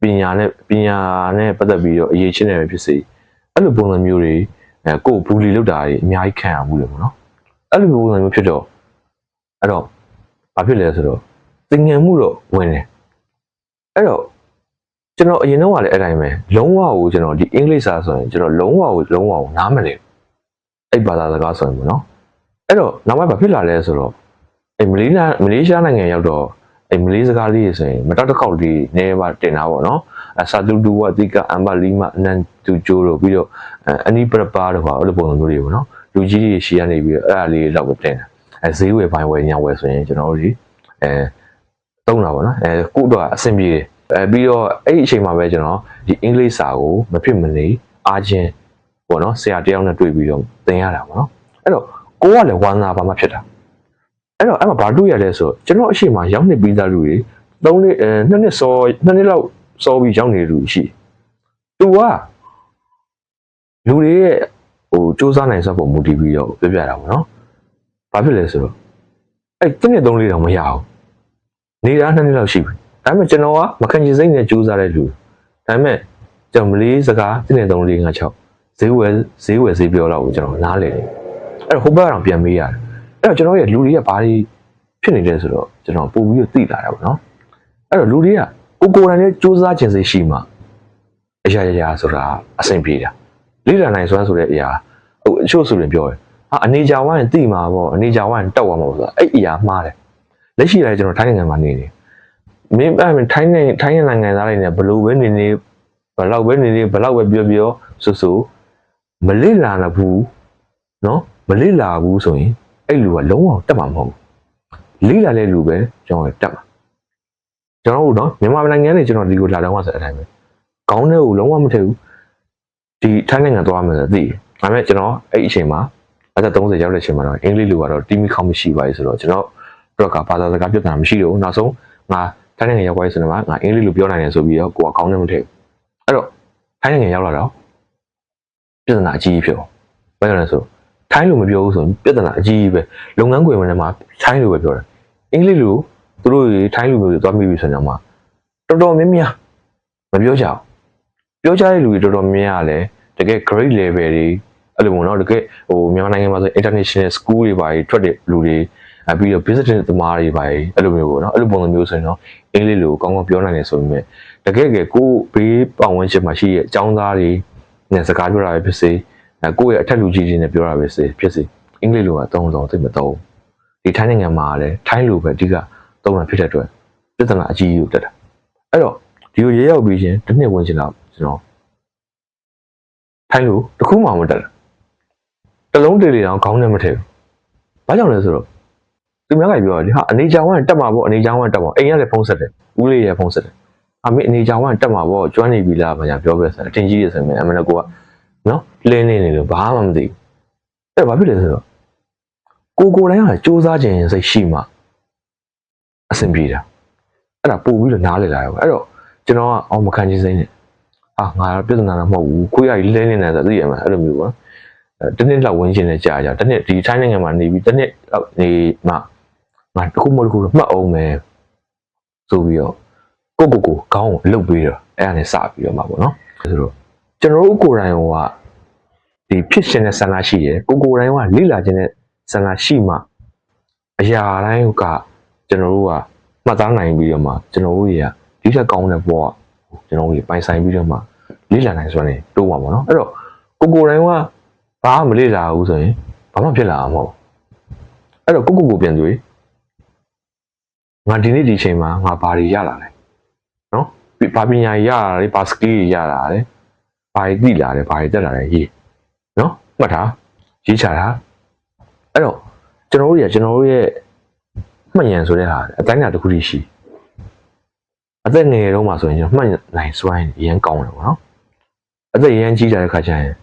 ပညာနဲ့ပညာနဲ့ပတ်သက်ပြီးတော့အရေးချင်းတယ်ပဲဖြစ်စေအဲ့လိုပုံစံမျိုးတွေအဲကိုယ်ဘူလီလောက်တာတွေအများကြီးခံရမှုလေပေါ့နော်အဲ့လိုပုံစံမျိုးဖြစ်တော့အဲ့တော့ဘာဖြစ်လဲဆိုတော့သင်ငယ်မှုတော့ဝင်တယ်အဲ့တော့ကျွန်တော်အရင်တော့ကလည်းအဲ့တိုင်းပဲလုံးဝကိုကျွန်တော်ဒီအင်္ဂလိပ်စာဆိုရင်ကျွန်တော်လုံးဝကိုလုံးဝကိုနားမလည်အဲ့ဘာသာစကားဆိုရင်ပေါ့နော်အဲ့တော့နောက်ပိုင်းဘာဖြစ်လာလဲဆိုတော့အဲ့မလေးနာမလေးရှားနိုင်ငံရောက်တော့ အဲ့မလေးစကားလေးတွေဆိုရင်မတောက်တစ်ခေါက်လေးနည်းပါတင်တာပေါ့နော်အစာတူတူဝတိကအမ်ဘလီမအနန်တူကျိုးတို့ပြီးတော့အနီးပရပါတို့ပါအဲ့လိုပုံစံမျိုးတွေပေါ့နော်လူကြီးတွေရှီကနေပြီးတော့အဲ့ဒါလေးတော့ပဲတင်တာအဲဈေးဝယ်ပိုင်းဝယ်ညာဝယ်ဆိုရင်ကျွန်တော်တို့ဒီအဲတုံးတာပေါ့နော်အဲကို့တော့အဆင်ပြေတယ်အဲပြီးတော့အဲ့ဒီအချိန်မှာပဲကျွန်တော်ဒီအင်္ဂလိပ်စာကိုမဖြစ်မနေအားချင်းပေါ့နော်ဆရာတယောက်နဲ့တွေ့ပြီးတော့သင်ရတာပေါ့နော်အဲ့တော့ကိုကလည်းဝမ်းသာပါမှဖြစ်တာ အဲ့တော့အဲ့မှာဘာတွေ့ရလဲဆိုတော့ကျွန်တော်အရှိမရောက်နေပြီးသားလူတွေသုံးနှစ်အဲနှစ်နှစ်စောနှစ်နှစ်လောက်စောပြီးရောက်နေတဲ့လူရှိသူကလူတွေရဲ့ဟိုစူးစမ်းနိုင်စက်ပုံမူတည်ပြီးတော့ပြပြတာပေါ့နော်ဘာဖြစ်လဲဆိုတော့အဲ့တစ်နှစ်သုံးလေးတော့မရအောင်နေတာနှစ်နှစ်လောက်ရှိပြီဒါပေမဲ့ကျွန်တော်ကမခံချင်စိတ်နဲ့စူးစမ်းတဲ့လူဒါပေမဲ့ကျွန်တော်မလေးစကားတစ်နှစ်သုံးလေးငါ6ဈေးဝယ်ဈေးဝယ်ဈေးပြောတော့ကိုကျွန်တော်နားလည်တယ်အဲ့တော့ဟိုဘက်ကတော့ပြန်မေးရတယ် အဲ့တော့ကျွန်တော်ရဲ့လူတွေကဘာတွေဖြစ်နေလဲဆိုတော့ကျွန်တော်ပို့ပြီးတော့သိလာတာပေါ့နော်အဲ့တော့လူတွေကကိုကိုယ်တိုင်လည်းစူးစမ်းခြင်းစိတ်ရှိမှအရာရာဆိုတာအဆင်ပြေတာလိလာနိုင်စွမ်းဆိုတဲ့အရာဟိုအချို့ဆိုရင်ပြောတယ်ဟာအနေကြဝိုင်းသိမှာပေါ့အနေကြဝိုင်းတောက်သွားမှာပေါ့ဆိုတာအဲ့အရာမှားတယ်လက်ရှိလည်းကျွန်တော်ထိုင်းနိုင်ငံမှာနေနေမင်းအဲ့ထိုင်းနေထိုင်းနိုင်ငံသားတွေနဲ့ဘလို့ပဲနေနေဘလောက်ပဲနေနေဘလောက်ပဲပြောပြောဆိုဆိုမလိလာတော့ဘူးနော်မလိလာဘူးဆိုရင် အဲ့လူကလုံးဝတက်မှာမဟုတ်ဘူးလိလာတဲ့လူပဲကျွန်တော်တက်မှာကျွန်တော်တို့နော်မြန်မာနိုင်ငံနဲ့ကျွန်တော်ဒီကိုလာတော့မှဆိုတဲ့အတိုင်းပဲခေါင်းထဲကိုလုံးဝမထည့်ဘူးဒီထိုင်းနိုင်ငံသွားမယ်ဆိုတော့သိတယ်ဒါပေမဲ့ကျွန်တော်အဲ့အချိန်မှာအသက်30ရောက်တဲ့အချိန်မှာတော့အင်္ဂလိပ်လိုကတော့တီးမီခေါမရှိပါဘူးဆိုတော့ကျွန်တော်တော့ကဘာသာစကားပြဿနာမရှိတော့ဘူးနောက်ဆုံးငါထိုင်းနိုင်ငံရောက်သွားပြီဆိုတော့ငါအင်္ဂလိပ်လိုပြောနိုင်တယ်ဆိုပြီးတော့ကိုကခေါင်းထဲမထည့်ဘူးအဲ့တော့ထိုင်းနိုင်ငံရောက်လာတော့ပြဿနာအကြီးကြီးဖြစ်အောင်ဘယ်လိုလဲဆို ထိုင်းလိုမပြောဘူးဆိုရင်ပြဿနာအကြီးကြီးပဲလုပ်ငန်းခွင်ဝင်ထဲမှာထိုင်းလိုပဲပြောတယ်အင်္ဂလိပ်လိုသူတို့ထိုင်းလိုမျိုးသွားမိပြီဆိုရင်တော့မှတော်တော်များများမပြောကြအောင်ပြောကြတဲ့လူတွေတော်တော်များများလည်းတကယ် grade level တွေအဲ့လိုမျိုးတော့တကယ်ဟိုမြန်မာနိုင်ငံမှာဆို international school တွေပါကြီးထွက်တဲ့လူတွေအပြီးတော့ business သမားတွေပါကြီးအဲ့လိုမျိုးပေါ့နော်အဲ့လိုပုံစံမျိုးဆိုရင်တော့အင်္ဂလိပ်လိုကောင်းကောင်းပြောနိုင်တယ်ဆိုပေမဲ့တကယ်ကကိုယ်ဘေးပတ်ဝန်းကျင်မှာရှိရဲ့အကြောင်းသားတွေနဲ့စကားပြောတာပဲဖြစ်စေ အဲကိုယ့်ရဲ့အထက်လူကြီးတွေနဲ့ပြောတာပဲစေဖြစ်စေအင်္ဂလိပ်လိုကသုံးတော့သိမသုံးဒီထိုင်းနိုင်ငံမှာလည်းထိုင်းလိုပဲအဓိကသုံးတာဖြစ်တဲ့အတွက်ပြဿနာအကြီးကြီးကိုတက်တာအဲ့တော့ဒီလိုရေရောက်ပြီးချင်းတစ်နှစ်ဝင်ချင်တော့ကျွန်တော်ထိုင်းလိုတစ်ခုမှမတက်ဘူးတလုံးတေလေးတောင်ခေါင်းနဲ့မထည့်ဘူးဘာကြောင့်လဲဆိုတော့သူများကပြောတယ်ဟာအနေချောင်းကတက်မှာပေါ့အနေချောင်းကတက်မှာအိမ်ကလည်းဖုံးဆက်တယ်ဦးလေးရဖုံးဆက်တယ်အမေအနေချောင်းကတက်မှာပေါ့ကျွမ်းနေပြီလားဘာညာပြောပဲဆိုအတင်ကြီးရဆိုရင်အမနဲ့ကိုက နော်လင်းနေနေလို့ဘာမှမသိဘူးအဲ့ဘာဖြစ်လဲဆိုတော့ကိုကိုတိုင်းကစူးစမ်းခြင်းစိတ်ရှိမှအဆင်ပြေတာအဲ့ဒါပို့ပြီးတော့နားလည်လာရောအဲ့တော့ကျွန်တော်ကအောင်မခံချင်းစိမ့်နဲ့အာငါပြဿနာတော့မဟုတ်ဘူးခွေးရည်လဲနေတယ်ဆိုသိရမှာအဲ့လိုမျိုးပေါ့အဲတစ်နှစ်လောက်ဝင်ချင်းနဲ့ကြာကြာတစ်နှစ်ဒီထိုင်းနိုင်ငံမှာနေပြီးတစ်နှစ်လောက်နေမှငါတစ်ခုမဟုတ်တစ်ခုတော့မှတ်အောင်မယ်ဆိုပြီးတော့ကိုကိုကိုခေါင်းကိုလှုပ်ပြီးတော့အဲ့ဒါနဲ့စပြီးတော့မှာပေါ့နော်ဆိုတော့ ကျွန်တော်တို့ကိုယ်တိုင်ကဒီဖြစ်ရှင်တဲ့ဆန္ဒရှိတယ်ကိုကိုယ်တိုင်ကလိလာခြင်းတဲ့ဆန္ဒရှိမှအရာတိုင်းကကျွန်တော်တို့ကမှတ်သားနိုင်ပြီးတော့မှကျွန်တော်တို့တွေကဒီထက်ကောင်းတဲ့ဘဝကျွန်တော်တို့ပိုင်ဆိုင်ပြီးတော့မှလေ့လာနိုင်စွမ်းနေတိုးမှာပေါ့နော်အဲ့တော့ကိုကိုယ်တိုင်ကဘာမှမလေ့လာဘူးဆိုရင်ဘာမှဖြစ်လာမှာမဟုတ်အဲ့တော့ကိုကိုကိုပြန်ကြွေးငါဒီနေ့ဒီချိန်မှာငါဘာတွေရလာလဲနော်ဘာပညာရလာလဲဘာစကီးရလာလဲ ဘာတွေသိလာလဲဘာတွေတက်လာလဲရေးနော်မှတ်ထားရေးချတာအဲ့တော့ကျွန်တော်တို့ရကျွန်တော်တို့ရဲ့မှတ်ဉာဏ်ဆိုတဲ့ဟာအတိုင်းအတာတစ်ခုတည်းရှိအသက်ငယ်တုန်းမှာဆိုရင်ကျွန်တော်မှတ်နိုင်စွမ်းရမ်းကောင်းတယ်ပေါ့နော်အသက်ရမ်းကြီးလာတဲ့ခါကျရင်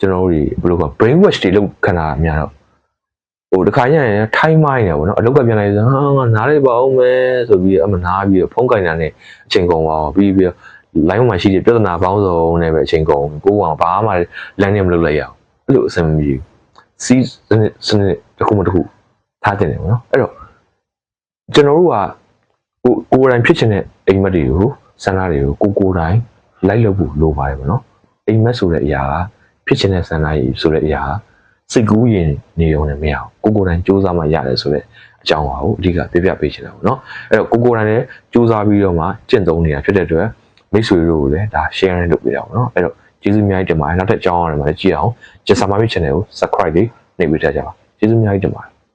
ကျွန်တော်တို့ဒီဘယ်လိုက brain wash တွေလုပ်ခဏအများတော့ဟိုတခါကျရင်ထိုင်းမိုင်းတယ်ပေါ့နော်အလုတ်ကပြန်လိုက်ဆိုဟာငါနားလိုက်ပါအောင်မယ်ဆိုပြီးအမနာပြီးဖုန်းကင်တာနဲ့အချိန်ကုန်ပါပြီး ပြီး line မှာရှိတဲ့ပြဿနာပေါင်းစုံနဲ့ပဲအချိန်ကုန်ကိုယ်ကဘာမှလမ်းနဲ့မလုပ်လိုက်ရအောင်အဲ့လိုအဆင်မပြေဘူးစီးစနစ်စနစ်တစ်ခုမှတစ်ခုထားတင်တယ်ပေါ့နော်အဲ့တော့ကျွန်တော်တို့ကကိုကိုယ်တိုင်ဖြစ်ချင်တဲ့အိမ်မက်တွေကိုဆန္ဒတွေကိုကိုကိုယ်တိုင်လိုက်လုပ်ဖို့လိုပါတယ်ပေါ့နော်အိမ်မက်ဆိုတဲ့အရာကဖြစ်ချင်တဲ့ဆန္ဒကြီးဆိုတဲ့အရာကစိတ်ကူးရင်နေုံနဲ့မရအောင်ကိုကိုယ်တိုင်စူးစမ်းမှရတယ်ဆိုတဲ့အကြောင်းပါကိုအဓိကပြပြပေးချင်တာပေါ့နော်အဲ့တော့ကိုကိုယ်တိုင်လည်းစူးစမ်းပြီးတော့မှကျင့်သုံးနေတာဖြစ်တဲ့အတွက် မိတ်ဆွေတို့ကိုလည်းဒါ sharing လုပ်ပေးတာပေါ့နော်အဲ့တော့ကျေးဇူးအများကြီးတင်ပါတယ်နောက်ထပ်အကြောင်းအရာတွေမှာလည်းကြည့်အောင်ကျဆာမာမီ channel ကို subscribe လေးနှိပ်ပေးထားကြပါကျေးဇူးအများကြီးတင်ပါတယ်